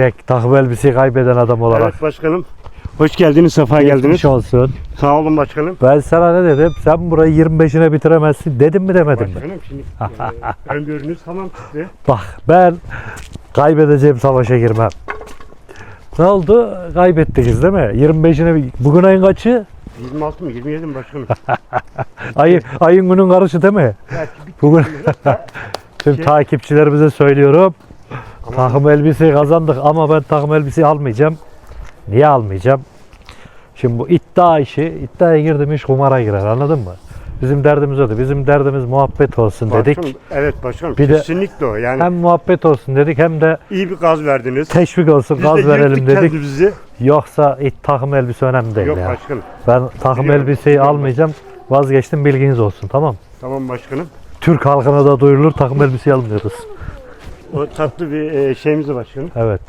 Çek takım elbiseyi kaybeden adam olarak. Evet başkanım. Hoş geldiniz, sefa geldiniz. Geçmiş olsun. Sağ olun başkanım. Ben sana ne dedim? Sen burayı 25'ine bitiremezsin. Dedim mi demedim mi? Başkanım şimdi e, öngörünüz tamam çıktı. Bak ben kaybedeceğim savaşa girmem. Ne oldu? Kaybettiniz değil mi? 25'ine bi- bugün ayın kaçı? 26 mı 27 mi başkanım? Ayın, ayın günün karışı değil mi? Belki bir Bugün tüm Şey- takipçilerimize söylüyorum. Takım elbiseyi kazandık ama ben takım elbiseyi almayacağım. Niye almayacağım? Şimdi bu iddia işi, iddiaya girdim iş kumara girer anladın mı? Bizim derdimiz oydu. Bizim derdimiz muhabbet olsun dedik. Başkanım, evet başkanım Bir de- kesinlikle o. Yani Hem muhabbet olsun dedik hem de iyi bir gaz verdiniz. teşvik olsun, Biz de gaz verelim yırttık dedik. kendimizi. Yoksa it takım elbise önemli değil Yok ya. başkanım. Ben takım Biliyorum, elbiseyi biliyorum. almayacağım. Vazgeçtim bilginiz olsun tamam. Tamam başkanım. Türk halkına da duyurulur takım elbiseyi almıyoruz. O tatlı bir e, şeyimiz de başkanım. Evet.